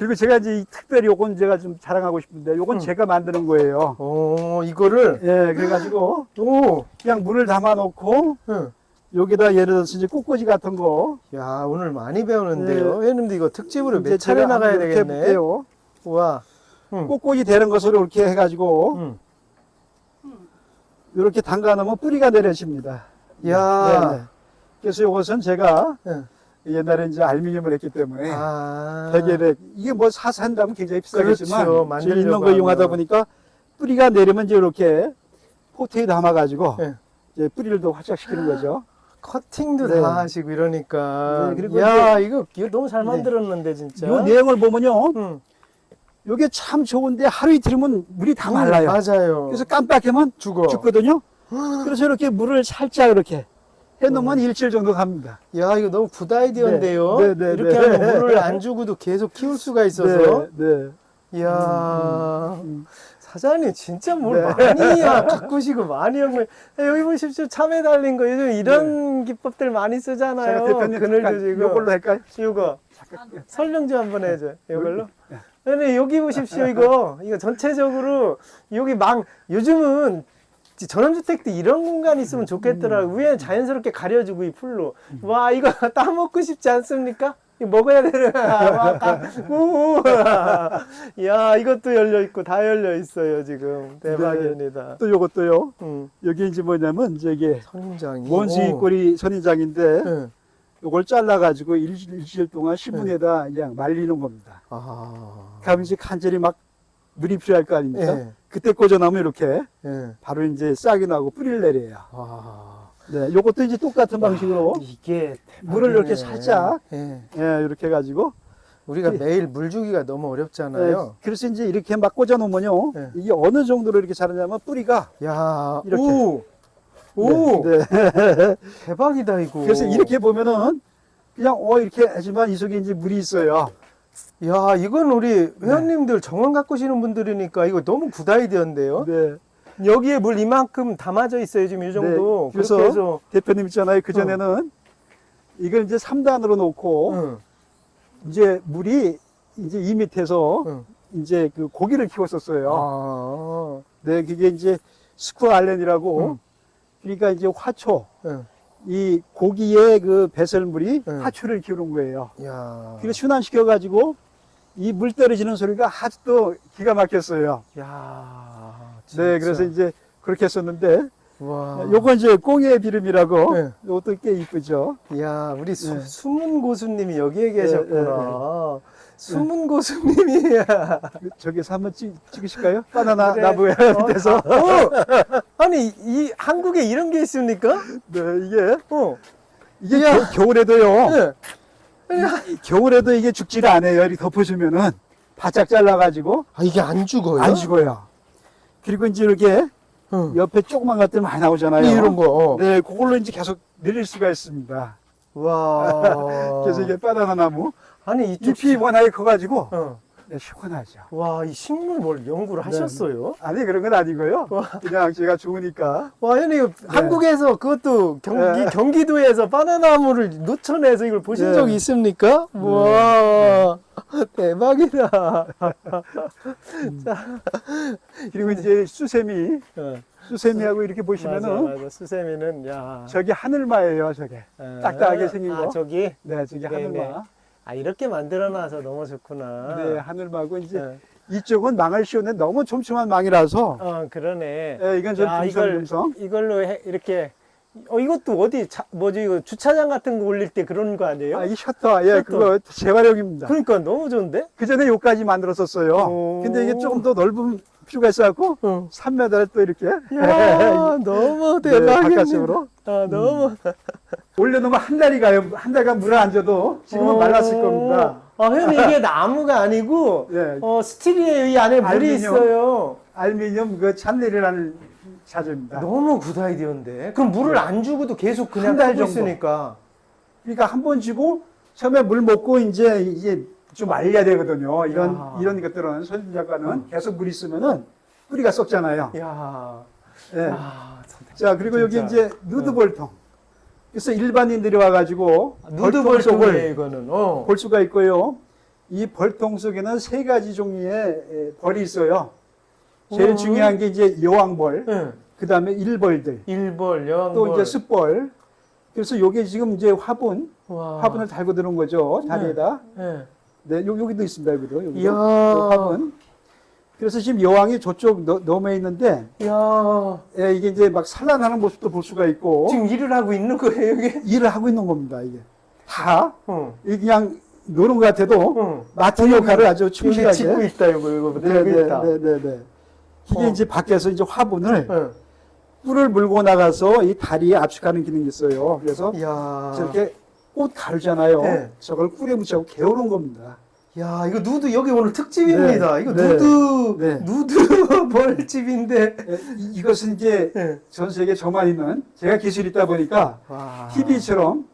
그리고 제가 이제 이 특별히 요건 제가 좀 자랑하고 싶은데 요건 음. 제가 만드는 거예요. 어, 이거를, 예, 그래가지고 오, 그냥 물을 담아 놓고 응. 여기다 예를 들어서 이제 꽃꽂이 같은 거 야, 오늘 많이 배우는데요. 회원님도 이거 특집으로 몇 차례 제가 나가야 한번 이렇게 되겠네. 해볼게요. 와. 응. 꽃꽂이 되는 것으로 이렇게 해가지고 응. 이렇게 담가 놓으면 뿌리가 내려집니다. 야. 네, 네. 그래서 이것은 제가 응. 옛날에 이제 알루미늄을 했기 때문에 아. 베개를 이게 뭐 사서 한다면 굉장히 비싸겠지만 그렇죠. 지금 있는 거 이용하다. 보니까 뿌리가 내리면 이제 이렇게 포트에 담아가지고 네. 이제 뿌리를 더 활착시키는 거죠. 커팅도 네. 다 하시고 이러니까. 네, 그리고 야, 이거, 이거 너무 잘 네. 만들었는데, 진짜. 이 내용을 보면요, 응. 이게 참 좋은데 하루 이틀이면 물이 다 말라요. 맞아요. 그래서 깜빡하면 죽어. 죽거든요. 그래서 이렇게 물을 살짝 이렇게 해놓으면 일주일 정도 갑니다. 야, 이거 너무 굿 아이디어인데요. 네, 네, 이렇게 네. 하면 물을 안 주고도 계속 키울 수가 있어서. 네, 네. 이야. 음. 사장님 진짜 뭘 네. 많이 야, 바꾸시고 많이 연구. 여기 보십시오 참외 달린 거 요즘 이런 기법들 많이 쓰잖아요. 네. 대표님 그늘도 잠깐 지고. 이걸로 할까요? 이거 설명 좀 한번 해줘. 이걸로. 네. 근데 여기 보십시오 이거 이거 전체적으로 여기 망 요즘은 전원주택도 이런 공간이 있으면 좋겠더라고. 위에 자연스럽게 가려주고 이 풀로. 와 이거 따먹고 싶지 않습니까? 먹어야 우. 야 이것도 열려 있고 다 열려 있어요 지금 대박입니다. 또 요것도요. 음, 여기 이제 뭐냐면 이게 선인장이. 원숭이 오. 꼬리 선인장인데 네. 요걸 잘라가지고 일- 일주일 동안 신문에다 그냥 말리는 겁니다. 아. 그럼 이제 간절히 막 물이 필요할 거 아닙니까? 예. 그때 꽂아놓으면 이렇게 예. 바로 이제 싹이 나고 뿌리를 내려요. 아. 네, 요것도 이제 똑같은 방식으로 이게 물을 이렇게. 살짝 예. 예, 이렇게 해가지고 우리가 예. 매일 물 주기가 너무 예, 어렵잖아요. 그래서 이제 이렇게 막 꽂아놓으면요 네. 이게 어느 정도로 이렇게 자라냐면 뿌리가 야, 이렇게. 오, 오, 네, 네. 대박이다 이거. 그래서 이렇게 보면은 그냥 어 이렇게 하지만 이 속에 이제 물이 있어요. 야, 이건 우리 네. 회원님들 정원 가꾸시는 분들이니까 이거 너무 굿 아이디어인데요. 네. 여기에 물 이만큼 담아져 있어요 지금 이 정도. 네, 그래서 해서 대표님 있잖아요. 그 전에는 이걸 이제 3단으로 놓고 응, 이제 물이 이제 이 밑에서 응. 이제 그 고기를 키웠었어요. 아, 네, 그게 이제 스쿠알렌이라고 응. 그러니까 이제 화초 응. 이 고기의 그 배설물이 응. 화초를 키우는 거예요. 야, 그래서 순환시켜 가지고 이 물 떨어지는 소리가 아주 또 기가 막혔어요. 야, 네, 그래서 이제 그렇게 했었는데 와, 요건 이제 꽁의 비름이라고 네. 이것도 꽤 이쁘죠. 야, 우리 수, 네. 숨은 고수님이 여기에 계셨구나. 네, 숨은 고수님이. 저기서 한번 찍, 찍으실까요? 바나나 그래. 나무에 어, 밑에서. 어, 아니 이, 이 한국에 이런 게 있습니까? 네, 이게 어, 이게. 겨, 겨울에도요. 네. 이- 겨울에도 이게 죽지를 않아요. 이렇게 덮어주면은 바짝 잘라가지고 아 이게 안 죽어요? 안 죽어요. 그리고 이제 이렇게 응. 옆에 조그만 것들 많이 나오잖아요. 이런 거. 어. 네, 그걸로 이제 계속 늘릴 수가 있습니다. 와. 그래서 이게 바나나 나무 아니 이쪽 잎이 워낙에 커가지고 어. 네, 시원하죠. 와, 이 식물 뭘 연구를 네. 하셨어요? 아니 그런 건 아니고요. 그냥 제가 좋으니까. 와, 형님 이거 한국에서 그것도 경기 네. 경기도에서 바나나무를 노천에서 이걸 보신 네. 적이 있습니까? 와, 대박이다. 그리고 이제 수세미, 어. 수세미하고 이렇게 맞아, 보시면은 맞아. 수세미는 야. 저기 하늘마예요, 저게. 아, 딱딱하게 생긴 아, 거. 저기. 네, 저기 네네. 하늘마. 아 이렇게 만들어놔서 너무 좋구나. 네, 하늘마고 이제 네. 이쪽은 망을 씌우는 너무 촘촘한 망이라서. 어 그러네. 네, 이건 좀 야, 이걸 듬성듬성. 이걸로 해, 이렇게 어 이것도 어디 자, 뭐지 이거 주차장 같은 거 올릴 때 그런 거 아니에요? 아, 이 셔터, 예, 셔터. 그거 재활용입니다. 그러니까 너무 좋은데? 그 전에 요까지 만들었었어요. 오. 근데 이게 조금 더 넓은 필요가 있어갖고 응. 3m를 또 이렇게 야 너무 네, 대박이네. 바깥쪽으로 아 너무. 올려놓으면 한 달이 가요. 한 달간 물을 안 줘도 지금은 말랐을 겁니다. 아 형님 이게 나무가 아니고 예. 어 스틸이에요. 이 안에 물이 알루미늄. 있어요. 알미늄 그 찬내리라는 자재입니다. 너무 굿 아이디어인데. 그럼 물을 안 주고도 계속 그냥 한달 정도. 있으니까. 그러니까 한 번 주고 처음에 물 먹고 이제 이제 좀 말려야 되거든요. 이런 야. 이런 것들은 선진작가는 계속 물 있으면은 뿌리가 썩잖아요. 야. 예. 아, 자 그리고 여기 진짜. 이제 누드 볼통. 그래서 일반인들이 와가지고 누드 벌통 속을. 어. 볼 수가 있고요. 이 벌통 속에는 세 가지 종류의 에, 벌이 있어요. 제일 음. 중요한 게 이제 여왕벌, 예. 그 다음에 일벌들, 일벌, 여왕벌. 또 이제 숯벌. 그래서 요게 지금 이제 화분, 와. 화분을 달고 들어온 거죠. 자리에다. 예. 네, 요, 여기도 있습니다. 여기도. 여기도. 이야. 요 화분. 그래서 지금 여왕이 저쪽 넘- 넘어 있는데, 야 예, 이게 이제 막 산란하는 모습도 볼 수가 있고, 지금 일을 하고 있는 거예요, 이게? 일을 하고 있는 겁니다. 이게 다 어. 이게 그냥 노는 것 같아도 어. 맡은 역할을 아주 충실하게. 짓고 있다, 이거, 이거. 네, 여기 네, 있다. 네, 네, 네. 이게 어. 이제 밖에서 이제 화분을 어. 뿔을 물고 나가서 이 다리에 압축하는 기능이 있어요. 그래서 이야. 저렇게 꽃 가르잖아요. 네. 저걸 꿀에 묻혀서 개우는 겁니다. 야, 이거 누드 여기 오늘 특집입니다. 네, 이거 네, 누드 네. 누드 벌집인데. 예, 이- 이것은 이제 예. 전 세계 저만 있는 제가 기술이 있다 보니까 와. TV처럼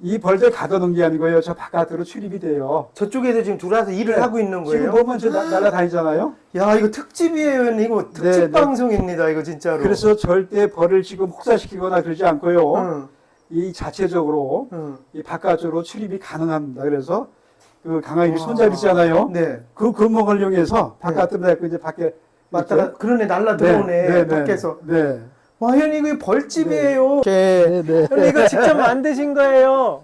이 벌들 가둬놓은 게 아니고요. 저 바깥으로 출입이 돼요. 저쪽에서 지금 들어와서 일을 네. 하고 있는 지금 거예요. 보면 저 나- 날아다니잖아요. 야, 이거 특집이에요. 이거 특집 네, 네. 방송입니다. 이거 진짜로. 그래서 절대 벌을 지금 혹사시키거나 그러지 않고요. 응, 이 자체적으로 응. 이 바깥으로 출입이 가능합니다. 그래서 그 강아지 와. 손잡이 있잖아요. 네. 그 구멍을 이용해서 바깥으로 내고 이제 밖에 맞다. 그러네 날라 들어오네. 밖에서. 네. 와, 현 이거 벌집이에요. 네, 네. 형 이거 직접 만드신 거예요.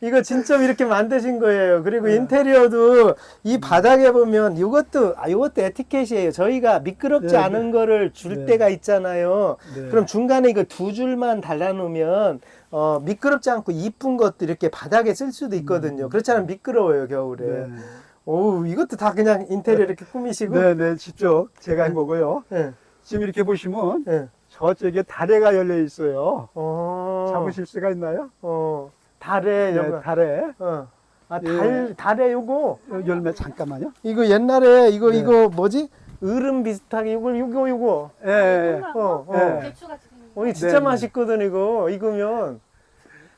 이거 진짜 이렇게 만드신 거예요. 그리고 네. 인테리어도 이 바닥에 보면 이것도 아 이것도 에티켓이에요. 저희가 미끄럽지 네, 않은 거를 줄 네. 때가 있잖아요. 네. 그럼 중간에 이거 두 줄만 달라놓으면 어, 미끄럽지 않고 이쁜 것도 이렇게 바닥에 쓸 수도 있거든요. 그렇지 않으면 미끄러워요 겨울에. 네. 오 이것도 다 그냥 인테리어 이렇게 꾸미시고. 네, 네, 직접 제가 한 거고요. 네. 지금 이렇게 보시면 네. 저쪽에 다래가 열려 있어요. 어. 잡으실 수가 있나요? 어. 달에 네, 여기. 다래. 어. 아, 예. 달, 달에 요거. 요 열매 잠깐만요. 이거 옛날에 이거 네. 이거 뭐지? 으름 비슷하게 이거 이거 이거. 예, 예. 어, 어. 네. 어, 이거 진짜 네. 맛있거든 이거. 익으면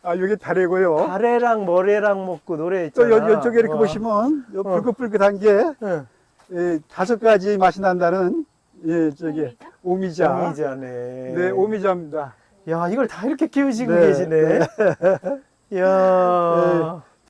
아, 여기 다래고요. 다래랑 머래랑 먹고 노래 또 있잖아. 여, 이쪽에 이렇게 와. 보시면 요 어. 불긋불긋한 게 응. 예, 다섯 가지 맛이 난다는 예, 저기 오미자. 오미자네. 네, 오미자입니다. 야, 이걸 다 이렇게 키우시고 네, 계시네. 야.